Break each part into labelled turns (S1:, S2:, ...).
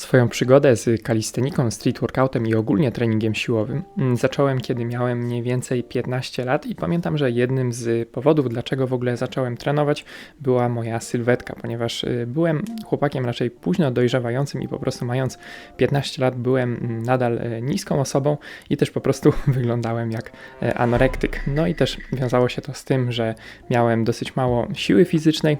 S1: Swoją przygodę z kalisteniką, street workoutem i ogólnie treningiem siłowym mm, zacząłem, kiedy miałem mniej więcej 15 lat i pamiętam, że jednym z powodów, dlaczego w ogóle zacząłem trenować, była moja sylwetka, ponieważ y, byłem chłopakiem raczej późno dojrzewającym i po prostu mając 15 lat byłem mm, nadal y, niską osobą i też po prostu wyglądałem jak y, anorektyk. No i też wiązało się to z tym, że miałem dosyć mało siły fizycznej,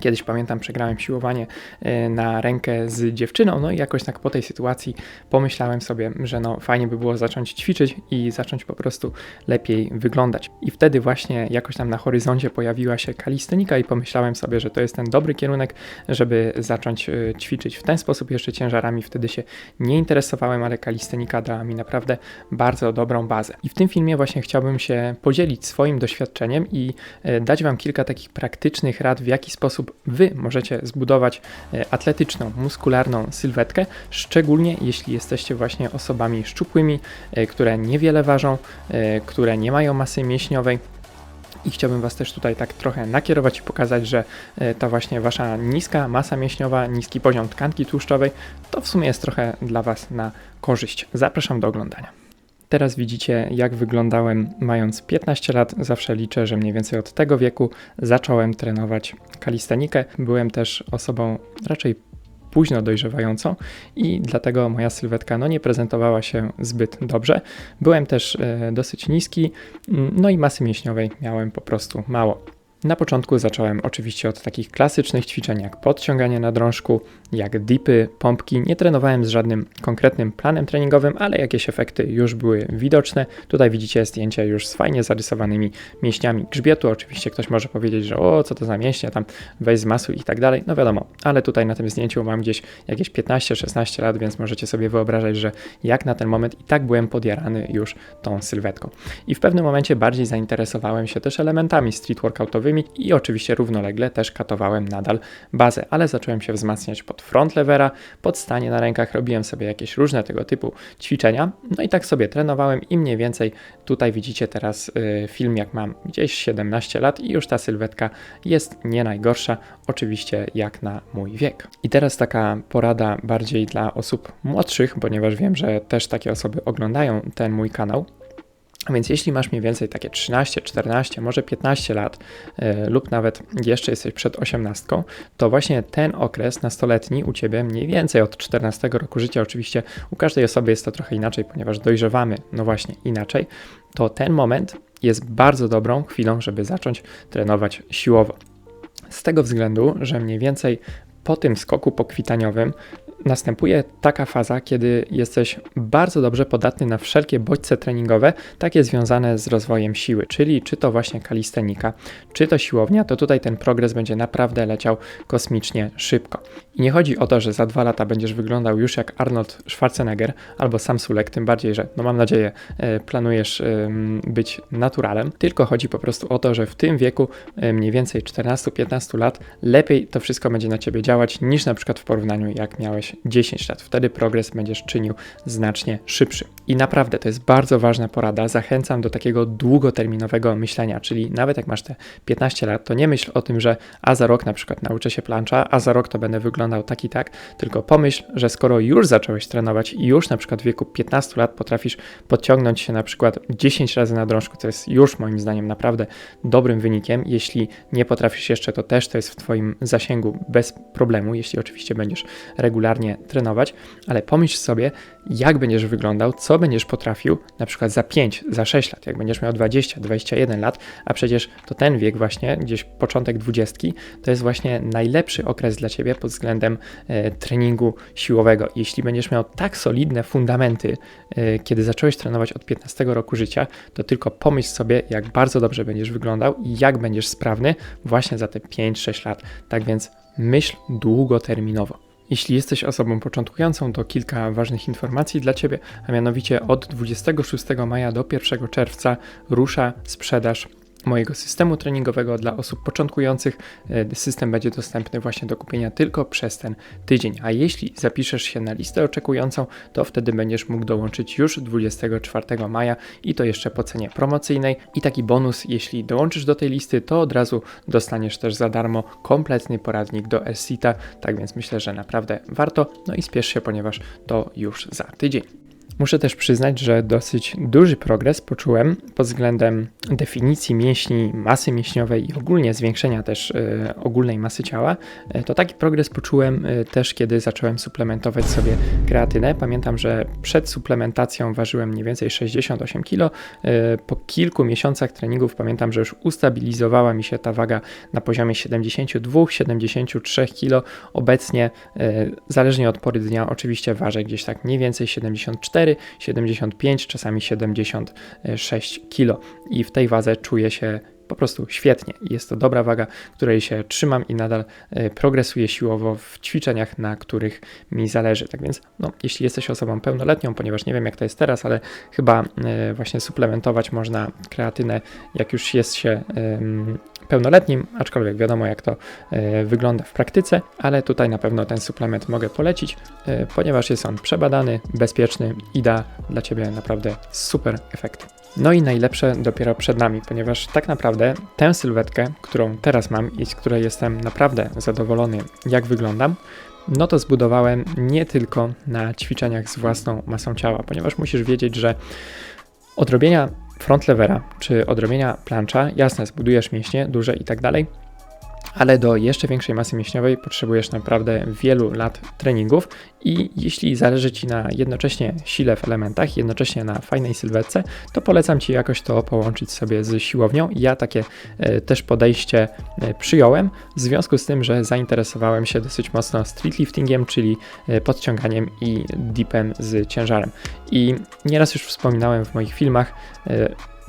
S1: Kiedyś pamiętam, przegrałem siłowanie e, na rękę z dziewczyną, no i jakoś tak po tej sytuacji pomyślałem sobie, że no fajnie by było zacząć ćwiczyć i zacząć po prostu lepiej wyglądać. I wtedy właśnie jakoś tam na horyzoncie pojawiła się kalistenika i pomyślałem sobie, że to jest ten dobry kierunek, żeby zacząć e, ćwiczyć w ten sposób jeszcze ciężarami. Wtedy się nie interesowałem, ale kalistenika dała mi naprawdę bardzo dobrą bazę. I w tym filmie właśnie chciałbym się podzielić swoim doświadczeniem i e, dać Wam kilka takich praktycznych rad, w jaki sposób Wy możecie zbudować e, atletyczną, muskularną sylwetkę, szczególnie jeśli jesteście właśnie osobami szczupłymi, e, które niewiele ważą, e, które nie mają masy mięśniowej. I chciałbym Was też tutaj tak trochę nakierować i pokazać, że ta właśnie Wasza niska masa mięśniowa, niski poziom tkanki tłuszczowej, to w sumie jest trochę dla Was na korzyść. Zapraszam do oglądania. Teraz widzicie, jak wyglądałem mając 15 lat. Zawsze liczę, że mniej więcej od tego wieku zacząłem trenować kalistenikę. Byłem też osobą raczej późno dojrzewającą i dlatego moja sylwetka no, nie prezentowała się zbyt dobrze. Byłem też e, dosyć niski, no i masy mięśniowej miałem po prostu mało. Na początku zacząłem oczywiście od takich klasycznych ćwiczeń jak podciąganie na drążku, jak dipy, pompki. Nie trenowałem z żadnym konkretnym planem treningowym, ale jakieś efekty już były widoczne. Tutaj widzicie zdjęcia już z fajnie zarysowanymi mięśniami grzbietu. Oczywiście ktoś może powiedzieć, że o, co to za mięśnie, tam weź z masu i tak dalej. No wiadomo, ale tutaj na tym zdjęciu mam gdzieś jakieś 15-16 lat, więc możecie sobie wyobrażać, że jak na ten moment i tak byłem podjarany już tą sylwetką. I w pewnym momencie bardziej zainteresowałem się też elementami street i oczywiście równolegle też katowałem nadal bazę, ale zacząłem się wzmacniać pod front levera, pod stanie na rękach, robiłem sobie jakieś różne tego typu ćwiczenia, no i tak sobie trenowałem i mniej więcej tutaj widzicie teraz y, film jak mam gdzieś 17 lat i już ta sylwetka jest nie najgorsza, oczywiście jak na mój wiek. I teraz taka porada bardziej dla osób młodszych, ponieważ wiem, że też takie osoby oglądają ten mój kanał. Więc jeśli masz mniej więcej takie 13, 14, może 15 lat yy, lub nawet jeszcze jesteś przed 18, to właśnie ten okres nastoletni u ciebie mniej więcej od 14 roku życia, oczywiście u każdej osoby jest to trochę inaczej, ponieważ dojrzewamy, no właśnie inaczej, to ten moment jest bardzo dobrą chwilą, żeby zacząć trenować siłowo. Z tego względu, że mniej więcej po tym skoku pokwitaniowym następuje taka faza, kiedy jesteś bardzo dobrze podatny na wszelkie bodźce treningowe, takie związane z rozwojem siły, czyli czy to właśnie kalistenika, czy to siłownia, to tutaj ten progres będzie naprawdę leciał kosmicznie szybko. I nie chodzi o to, że za dwa lata będziesz wyglądał już jak Arnold Schwarzenegger albo Sam Sulek, tym bardziej, że no mam nadzieję e, planujesz być naturalem, tylko chodzi po prostu o to, że w tym wieku e, mniej więcej 14-15 lat lepiej to wszystko będzie na ciebie działać niż na przykład w porównaniu jak miałeś 10 lat. Wtedy progres będziesz czynił znacznie szybszy. I naprawdę to jest bardzo ważna porada. Zachęcam do takiego długoterminowego myślenia, czyli nawet jak masz te 15 lat, to nie myśl o tym, że a za rok na przykład nauczę się plancza, a za rok to będę wyglądał tak i tak, tylko pomyśl, że skoro już zacząłeś trenować i już na przykład w wieku 15 lat potrafisz podciągnąć się na przykład 10 razy na drążku, co jest już moim zdaniem naprawdę dobrym wynikiem. Jeśli nie potrafisz jeszcze, to też to jest w Twoim zasięgu bez problemu, jeśli oczywiście będziesz regularnie regularnie trenować, ale pomyśl sobie, jak będziesz wyglądał, co będziesz potrafił na przykład za 5, za 6 lat, jak będziesz miał 20, 21 lat, a przecież to ten wiek właśnie, gdzieś początek 20, to jest właśnie najlepszy okres dla Ciebie pod względem e, treningu siłowego. Jeśli będziesz miał tak solidne fundamenty, e, kiedy zacząłeś trenować od 15 roku życia, to tylko pomyśl sobie, jak bardzo dobrze będziesz wyglądał i jak będziesz sprawny właśnie za te 5-6 lat. Tak więc myśl długoterminowo. Jeśli jesteś osobą początkującą, to kilka ważnych informacji dla Ciebie, a mianowicie od 26 maja do 1 czerwca rusza sprzedaż mojego systemu treningowego dla osób początkujących. E, system będzie dostępny właśnie do kupienia tylko przez ten tydzień. A jeśli zapiszesz się na listę oczekującą, to wtedy będziesz mógł dołączyć już 24 maja i to jeszcze po cenie promocyjnej. I taki bonus, jeśli dołączysz do tej listy, to od razu dostaniesz też za darmo kompletny poradnik do Elsita. Tak więc myślę, że naprawdę warto. No i spiesz się, ponieważ to już za tydzień. Muszę też przyznać, że dosyć duży progres poczułem pod względem definicji mięśni, masy mięśniowej i ogólnie zwiększenia też y, ogólnej masy ciała. Y, to taki progres poczułem y, też, kiedy zacząłem suplementować sobie kreatynę. Pamiętam, że przed suplementacją ważyłem mniej więcej 68 kg. Po kilku miesiącach treningów pamiętam, że już ustabilizowała mi się ta waga na poziomie 72-73 kg. Obecnie, zależnie od pory dnia, oczywiście ważę gdzieś tak mniej więcej 74 75, czasami 76 kg. I w tej wadze czuję się po prostu świetnie. Jest to dobra waga, której się trzymam i nadal e, progresuję siłowo w ćwiczeniach, na których mi zależy. Tak więc, no, jeśli jesteś osobą pełnoletnią, ponieważ nie wiem jak to jest teraz, ale chyba e, właśnie suplementować można kreatynę, jak już jest się pełnoletnim, aczkolwiek wiadomo jak to e, wygląda w praktyce, ale tutaj na pewno ten suplement mogę polecić, ponieważ jest on przebadany, bezpieczny i da dla Ciebie naprawdę super efekt. No i najlepsze dopiero przed nami, ponieważ tak naprawdę tę sylwetkę, którą teraz mam i z której jestem naprawdę zadowolony, jak wyglądam, no to zbudowałem nie tylko na ćwiczeniach z własną masą ciała, ponieważ musisz wiedzieć, że odrobienia front levera czy odrobienia plancha, jasne, zbudujesz mięśnie duże i tak dalej, ale do jeszcze większej masy mięśniowej potrzebujesz naprawdę wielu lat treningów i jeśli zależy Ci na jednocześnie sile w elementach, jednocześnie na fajnej sylwetce, to polecam Ci jakoś to połączyć sobie z siłownią. Ja takie e, też podejście e, przyjąłem w związku z tym, że zainteresowałem się dosyć mocno streetliftingiem, czyli e, podciąganiem i dipem z ciężarem. I nieraz już wspominałem w moich filmach,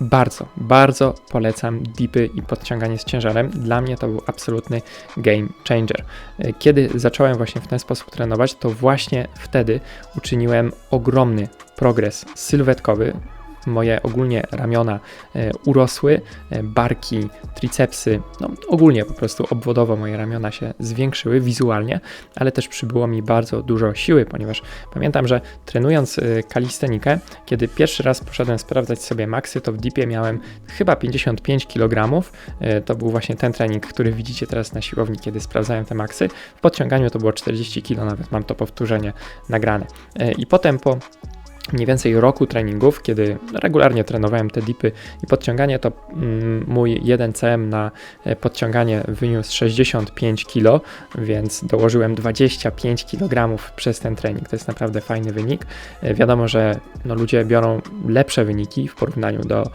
S1: bardzo, bardzo polecam dipy i podciąganie z ciężarem. Dla mnie to był absolutny game changer. Kiedy zacząłem właśnie w ten sposób trenować, to właśnie wtedy uczyniłem ogromny progres sylwetkowy moje ogólnie ramiona e, urosły, e, barki, tricepsy, no ogólnie po prostu obwodowo moje ramiona się zwiększyły wizualnie, ale też przybyło mi bardzo dużo siły, ponieważ pamiętam, że trenując e, kalistenikę, kiedy pierwszy raz poszedłem sprawdzać sobie maksy, to w dipie miałem chyba 55 kg. To był właśnie ten trening, który widzicie teraz na siłowni, kiedy sprawdzałem te maksy. W podciąganiu to było 40 kg, nawet mam to powtórzenie nagrane. I potem po mniej więcej roku treningów, kiedy regularnie trenowałem te dipy i podciąganie, to mm, mój 1CM na e, podciąganie wyniósł 65 kg, więc dołożyłem 25 kg przez ten trening. To jest naprawdę fajny wynik. E, wiadomo, że no, ludzie biorą lepsze wyniki w porównaniu do,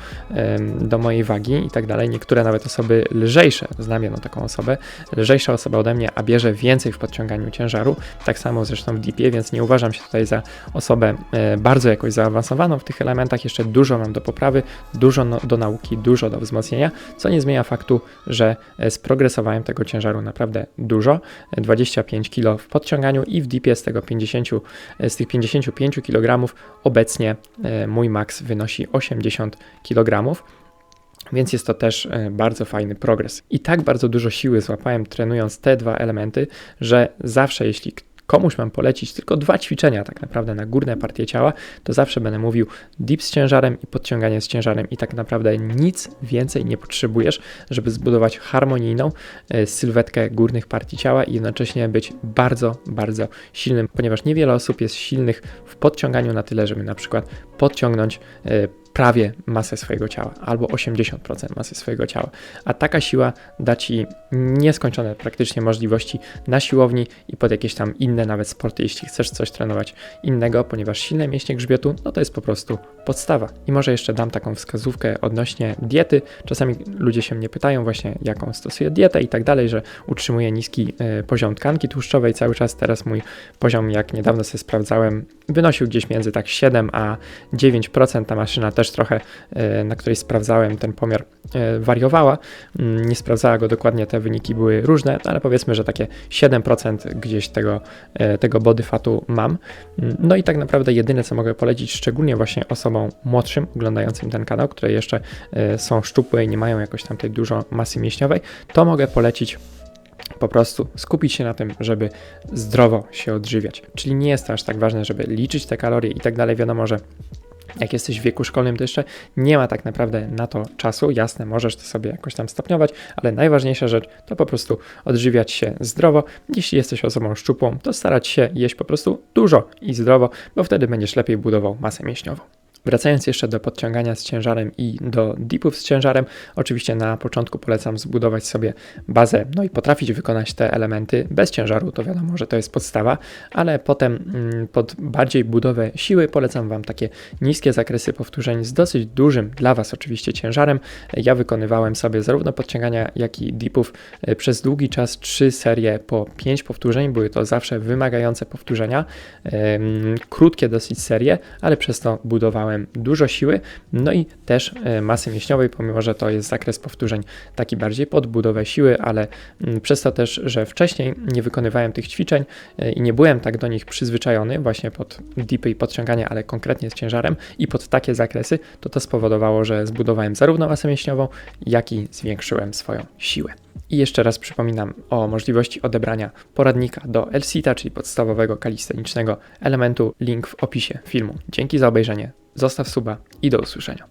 S1: do mojej wagi i tak dalej. Niektóre nawet osoby lżejsze, znam jedną taką osobę, lżejsza osoba ode mnie, a bierze więcej w podciąganiu ciężaru, tak samo zresztą w dipie, więc nie uważam się tutaj za osobę e, bardzo bardzo jakoś zaawansowaną w tych elementach, jeszcze dużo mam do poprawy, dużo no, do nauki, dużo do wzmocnienia, co nie zmienia faktu, że e, sprogresowałem tego ciężaru naprawdę dużo, 25 kg w podciąganiu i w dipie z tego 50, e, z tych 55 kg obecnie e, mój maks wynosi 80 kg. Więc jest to też bardzo fajny progres. I tak bardzo dużo siły złapałem trenując te dwa elementy, że zawsze jeśli komuś mam polecić tylko dwa ćwiczenia tak naprawdę na górne partie ciała, to zawsze będę mówił dip z ciężarem i podciąganie z ciężarem. I tak naprawdę nic więcej nie potrzebujesz, żeby zbudować harmonijną e, sylwetkę górnych partii ciała i jednocześnie być bardzo, bardzo silnym, ponieważ niewiele osób jest silnych w podciąganiu na tyle, żeby na przykład podciągnąć e, prawie masę swojego ciała, albo 80% masy swojego ciała. A taka siła da ci nieskończone praktycznie możliwości na siłowni i pod jakieś tam inne nawet sporty, jeśli chcesz coś trenować innego, ponieważ silne mięśnie grzbietu, no to jest po prostu podstawa. I może jeszcze dam taką wskazówkę odnośnie diety. Czasami ludzie się mnie pytają właśnie, jaką stosuję dietę i tak dalej, że utrzymuję niski y, poziom tkanki tłuszczowej cały czas. Teraz mój poziom, jak niedawno sobie sprawdzałem, wynosił gdzieś między tak 7 a 9%. Ta maszyna też też trochę, e, na której sprawdzałem ten pomiar, e, wariowała. Mm, Nie sprawdzała go dokładnie, te wyniki były różne, ale powiedzmy, że takie 7% gdzieś tego, e, tego body fatu mam. Mm, No i tak naprawdę jedyne, co mogę polecić, szczególnie właśnie osobom młodszym, oglądającym ten kanał, które jeszcze są szczupłe i nie mają jakoś tam tej dużo masy mięśniowej, to mogę polecić po prostu skupić się na tym, żeby zdrowo się odżywiać. Czyli nie jest to aż tak ważne, żeby liczyć te kalorie i tak dalej. Wiadomo, że jak jesteś w wieku szkolnym, to jeszcze nie ma tak naprawdę na to czasu. Jasne, możesz to sobie jakoś tam stopniować, ale najważniejsza rzecz to po prostu odżywiać się zdrowo. Jeśli jesteś osobą szczupłą, to starać się jeść po prostu dużo i zdrowo, bo wtedy będziesz lepiej budował masę mięśniową. Wracając jeszcze do podciągania z ciężarem i do dipów z ciężarem, oczywiście na początku polecam zbudować sobie bazę, no i potrafić wykonać te elementy bez ciężaru, to wiadomo, że to jest podstawa, ale potem mm, pod bardziej budowę siły polecam Wam takie niskie zakresy powtórzeń z dosyć dużym dla Was oczywiście ciężarem. Ja wykonywałem sobie zarówno podciągania, jak i dipów e, przez długi czas trzy serie po 5 powtórzeń, były to zawsze wymagające powtórzenia, krótkie dosyć serie, ale przez to budowałem dużo siły, no i też e, masy mięśniowej, pomimo że to jest zakres powtórzeń taki bardziej pod budowę siły, ale mm, przez to też, że wcześniej nie wykonywałem tych ćwiczeń e, i nie byłem tak do nich przyzwyczajony właśnie pod dipy i podciągania, ale konkretnie z ciężarem i pod takie zakresy, to to spowodowało, że zbudowałem zarówno masę mięśniową, jak i zwiększyłem swoją siłę. I jeszcze raz przypominam o możliwości odebrania poradnika do LSITA, czyli podstawowego kalistenicznego elementu. Link w opisie filmu. Dzięki za obejrzenie. Zostaw suba i do usłyszenia.